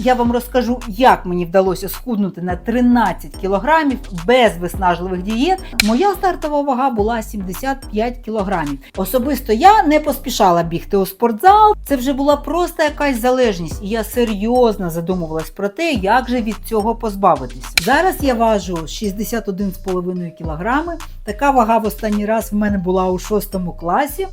я вам розкажу, як мені вдалося схуднути на 13 кілограмів без виснажливих дієт. Моя стартова вага була 75 кілограмів. Особисто я не поспішала бігти у спортзал. Це вже була просто якась залежність, і я серйозно задумувалась про те, як же від цього позбавитися. Зараз я важу 61,5 кілограми. Така вага в останній раз в мене була у 6 класі.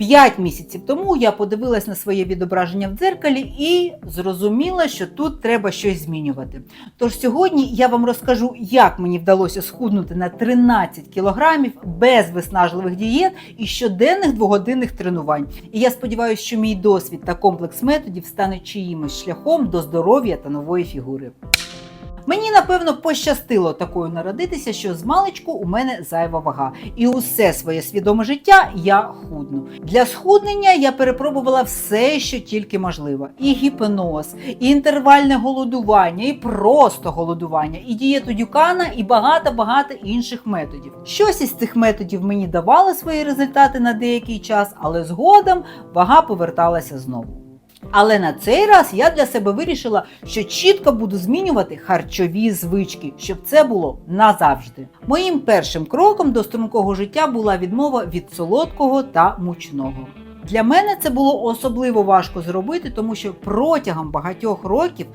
П'ять місяців тому я подивилась на своє відображення в дзеркалі і зрозуміла, що тут треба щось змінювати. Тож сьогодні я вам розкажу, як мені вдалося схуднути на 13 кілограмів без виснажливих дієт і щоденних двогодинних тренувань. І я сподіваюся, що мій досвід та комплекс методів стане чиїмось шляхом до здоров'я та нової фігури. Мені напевно пощастило такою народитися, що з маличку у мене зайва вага, і усе своє свідоме життя я худну. Для схуднення я перепробувала все, що тільки можливо: і гіпноз, і інтервальне голодування, і просто голодування, і дієту дюкана, і багато-багато інших методів. Щось із цих методів мені давало свої результати на деякий час, але згодом вага поверталася знову. Але на цей раз я для себе вирішила, що чітко буду змінювати харчові звички, щоб це було назавжди. Моїм першим кроком до стрункого життя була відмова від солодкого та мучного. Для мене це було особливо важко зробити, тому що протягом багатьох років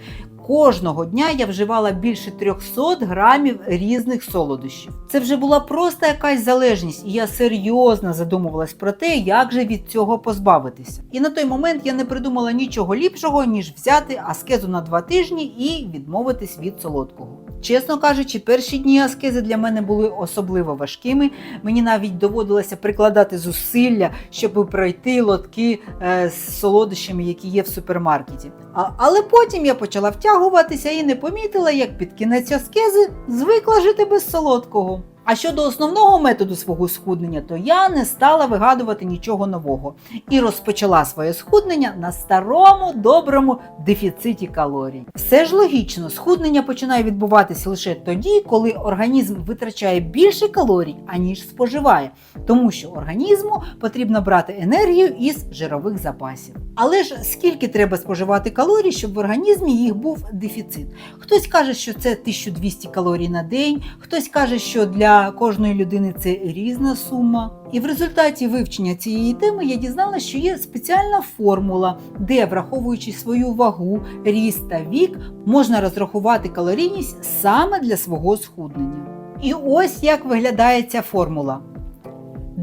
кожного дня я вживала більше 300 грамів різних солодощів. Це вже була просто якась залежність, і я серйозно задумувалась про те, як же від цього позбавитися. І на той момент я не придумала нічого ліпшого, ніж взяти аскезу на два тижні і відмовитись від солодкого. Чесно кажучи, перші дні аскези для мене були особливо важкими. Мені навіть доводилося прикладати зусилля, щоб пройти лотки е, з солодощами, які є в супермаркеті. Але потім я почала втягуватися і не помітила, як під кінець аскези звикла жити без солодкого. А щодо основного методу свого схуднення, то я не стала вигадувати нічого нового і розпочала своє схуднення на старому доброму дефіциті калорій. Все ж логічно, схуднення починає відбуватися лише тоді, коли організм витрачає більше калорій, аніж споживає, тому що організму потрібно брати енергію із жирових запасів. Але ж скільки треба споживати калорій, щоб в організмі їх був дефіцит? Хтось каже, що це 1200 калорій на день, хтось каже, що для кожної людини це різна сума. І в результаті вивчення цієї теми я дізналася, що є спеціальна формула, де, враховуючи свою вагу, ріст та вік, можна розрахувати калорійність саме для свого схуднення. І ось як виглядає ця формула.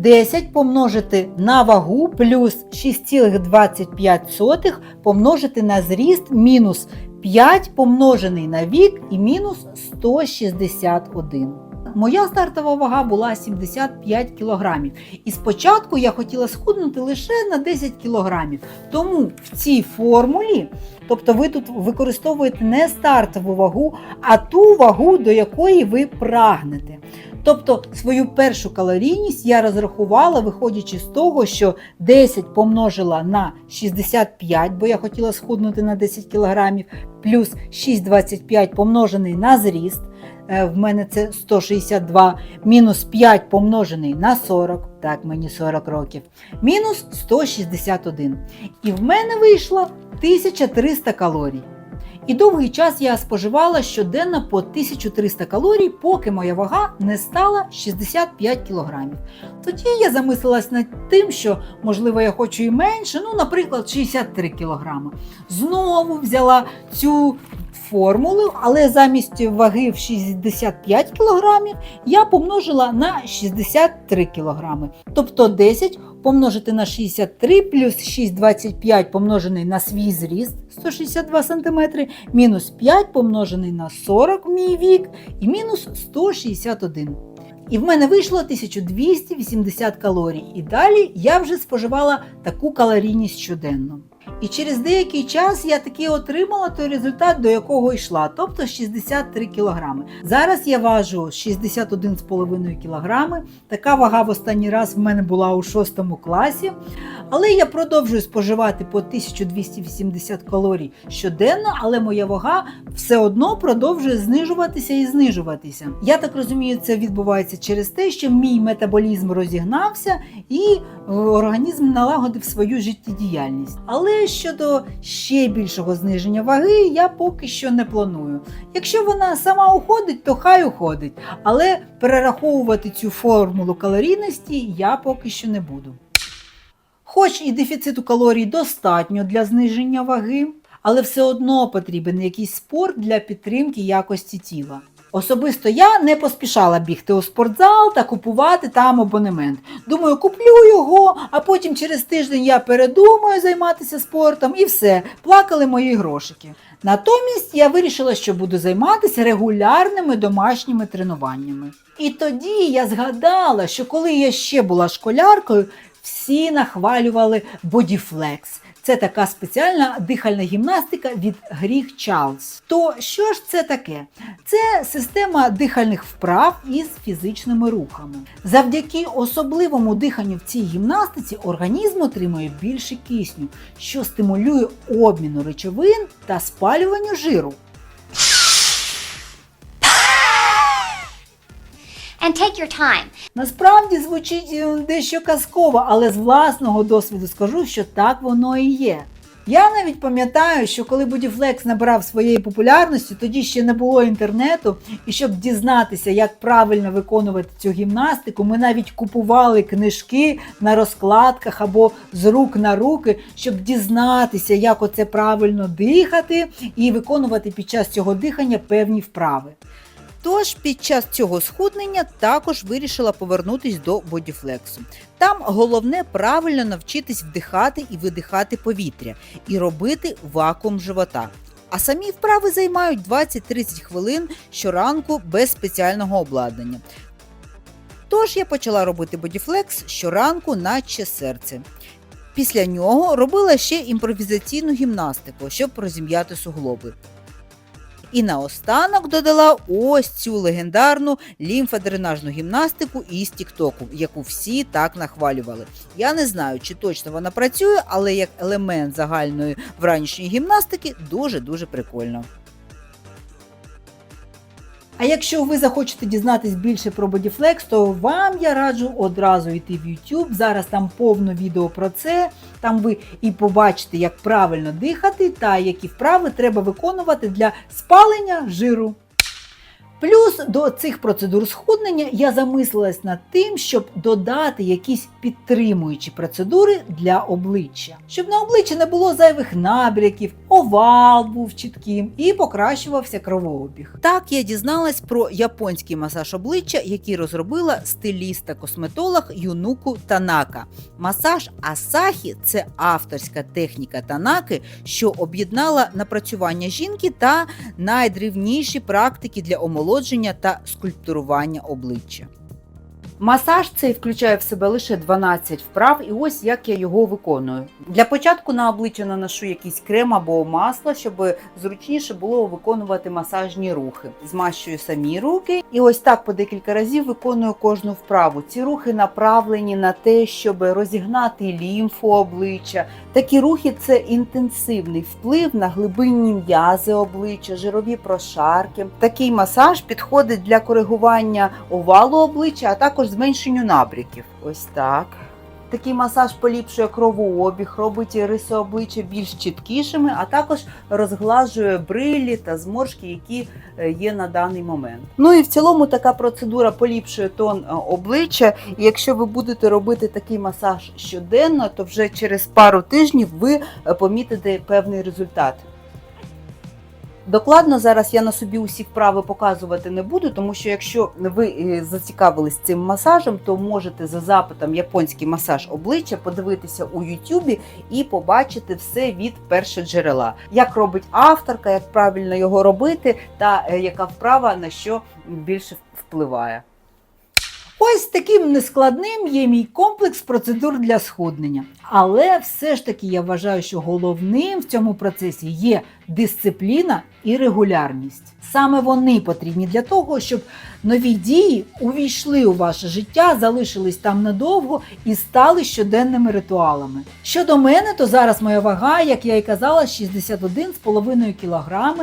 10 помножити на вагу плюс 6,25 помножити на зріст мінус 5 помножений на вік і мінус 161. Моя стартова вага була 75 кілограмів. І спочатку я хотіла схуднути лише на 10 кілограмів. Тому в цій формулі, тобто ви тут використовуєте не стартову вагу, а ту вагу, до якої ви прагнете. Тобто свою першу калорійність я розрахувала, виходячи з того, що 10 помножила на 65, бо я хотіла схуднути на 10 кілограмів, плюс 6,25 помножений на зріст. Е, В мене це 162, мінус 5 помножений на 40, так, мені 40 років, мінус 161. І в мене вийшло 1300 калорій. І довгий час я споживала щоденно по 1300 калорій, поки моя вага не стала 65 кілограмів. Тоді я замислилась над тим, що, можливо, я хочу і менше, ну, наприклад, 63 кілограми. Знову взяла цю формулу, але замість ваги в 65 кілограмів я помножила на 63 кілограми. Тобто 10 помножити на 63 плюс 6,25 помножений на свій зріст 162 см, мінус 5 помножений на 40 мій вік і мінус 161. І в мене вийшло 1280 калорій. І далі я вже споживала таку калорійність щоденно. І через деякий час я таки отримала той результат, до якого йшла, тобто 63 кілограми. Зараз я важу 61,5 кілограми. Така вага в останній раз в мене була у 6 класі. Але я продовжую споживати по 1280 калорій щоденно, але моя вага все одно продовжує знижуватися і знижуватися. Я так розумію, це відбувається через те, що мій метаболізм розігнався і е, організм налагодив свою життєдіяльність. Але Але щодо ще більшого зниження ваги я поки що не планую. Якщо вона сама уходить, то хай уходить. Але перераховувати цю формулу калорійності я поки що не буду. Хоч і дефіциту калорій достатньо для зниження ваги, але все одно потрібен якийсь спорт для підтримки якості тіла. Особисто я не поспішала бігти у спортзал та купувати там абонемент. Думаю, куплю його, а потім через тиждень я передумаю займатися спортом і все, плакали мої грошики. Натомість я вирішила, що буду займатися регулярними домашніми тренуваннями. І тоді я згадала, що коли я ще була школяркою, всі нахвалювали Bodyflex. Це така спеціальна дихальна гімнастика від Гріх Чалс. То що ж це таке? Це система дихальних вправ із фізичними рухами. Завдяки особливому диханню в цій гімнастиці організм отримує більше кисню, що стимулює обміну речовин та спалюванню жиру. And take your time. Насправді звучить е, дещо казково, але з власного досвіду скажу, що так воно і є. Я навіть пам'ятаю, що коли Bodyflex набирав своєї популярності, тоді ще не було інтернету, і щоб дізнатися, як правильно виконувати цю гімнастику, ми навіть купували книжки на розкладках або з рук на руки, щоб дізнатися, як оце правильно дихати і виконувати під час цього дихання певні вправи. Тож під час цього схуднення також вирішила повернутись до бодіфлексу. Там головне правильно навчитись вдихати і видихати повітря і робити вакуум живота. А самі вправи займають 20-30 хвилин щоранку без спеціального обладнання. Тож я почала робити бодіфлекс щоранку, наче серце. Після нього робила ще імпровізаційну гімнастику, щоб розім'яти суглоби. І наостанок додала ось цю легендарну лімфодренажну гімнастику із Тіктоку, яку всі так нахвалювали. Я не знаю, чи точно вона працює, але як елемент загальної вранішньої гімнастики дуже-дуже прикольно. А якщо ви захочете дізнатись більше про Bodyflex, то вам я раджу одразу йти в YouTube. Зараз там повно відео про це. Там ви і побачите, як правильно дихати та які вправи треба виконувати для спалення жиру. Плюс до цих процедур схуднення я замислилась над тим, щоб додати якісь підтримуючі процедури для обличчя, щоб на обличчі не було зайвих набряків, овал був чітким і покращувався кровообіг. Так я дізналась про японський масаж обличчя, який розробила стиліста-косметолог Юнуку Танака. Масаж Асахі це авторська техніка Танаки, що об'єднала напрацювання жінки та найдрівніші практики для омолодження та скульптурування обличчя. Масаж цей включає в себе лише 12 вправ, і ось як я його виконую. Для початку на обличчя наношу якийсь крем або масло, щоб зручніше було виконувати масажні рухи. Змащую самі руки, і ось так по декілька разів виконую кожну вправу. Ці рухи направлені на те, щоб розігнати лімфу обличчя. Такі рухи це інтенсивний вплив на глибинні м'язи обличчя, жирові прошарки. Такий масаж підходить для коригування овалу обличчя, а також зменшенню набряків. Ось так. Такий масаж поліпшує кровообіг, робить риси обличчя більш чіткішими, а також розглажує брилі та зморшки, які е, є на даний момент. Ну і в цілому така процедура поліпшує тон е, обличчя. І якщо ви будете робити такий масаж щоденно, то вже через пару тижнів ви е, помітите певний результат. Докладно зараз я на собі усі вправи показувати не буду, тому що якщо ви е, зацікавились цим масажем, то можете за запитом японський масаж обличчя подивитися у Ютубі і побачити все від першоджерела. Як робить авторка, як правильно його робити, та е, яка вправа на що більше впливає. Ось таким нескладним є мій комплекс процедур для схуднення. Але все ж таки я вважаю, що головним в цьому процесі є дисципліна і регулярність. Саме вони потрібні для того, щоб нові дії увійшли у ваше життя, залишились там надовго і стали щоденними ритуалами. Щодо мене, то зараз моя вага, як я і казала, 61,5 кг,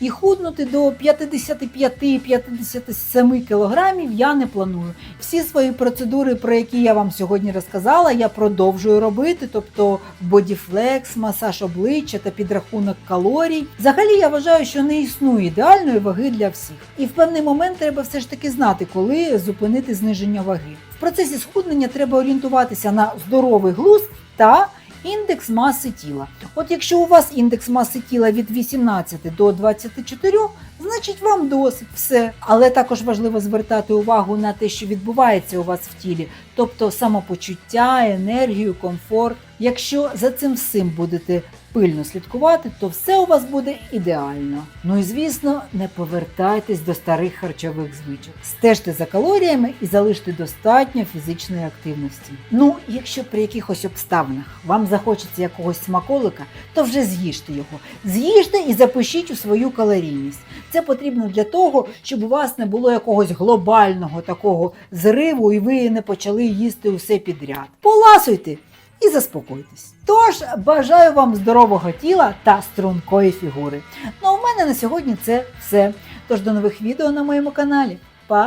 і худнути до 55-57 кг я не планую. Всі свої процедури, про які я вам сьогодні розказала, я продовжую робити, тобто бодіфлекс, масаж обличчя та підрахунок калорій. Взагалі я вважаю, що не існує ідеальної ваги для всіх. І в певний момент треба все ж таки знати, коли зупинити зниження ваги. В процесі схуднення треба орієнтуватися на здоровий глузд та індекс маси тіла. От якщо у вас індекс маси тіла від 18 до 24, значить вам досить все. Але також важливо звертати увагу на те, що відбувається у вас в тілі, тобто самопочуття, енергію, комфорт. Якщо за цим всім будете пильно слідкувати, то все у вас буде ідеально. Ну і звісно, не повертайтесь до старих харчових звичок. Стежте за калоріями і залиште достатньо фізичної активності. Ну, якщо при якихось обставинах вам захочеться якогось смаколика, то вже з'їжте його. З'їжте і запишіть у свою калорійність. Це потрібно для того, щоб у вас не було якогось глобального такого зриву, і ви не почали їсти усе підряд. Поласуйте і заспокойтесь. Тож бажаю вам здорового тіла та стрункої фігури. Ну а у мене на сьогодні це все. Тож до нових відео на моєму каналі. Па!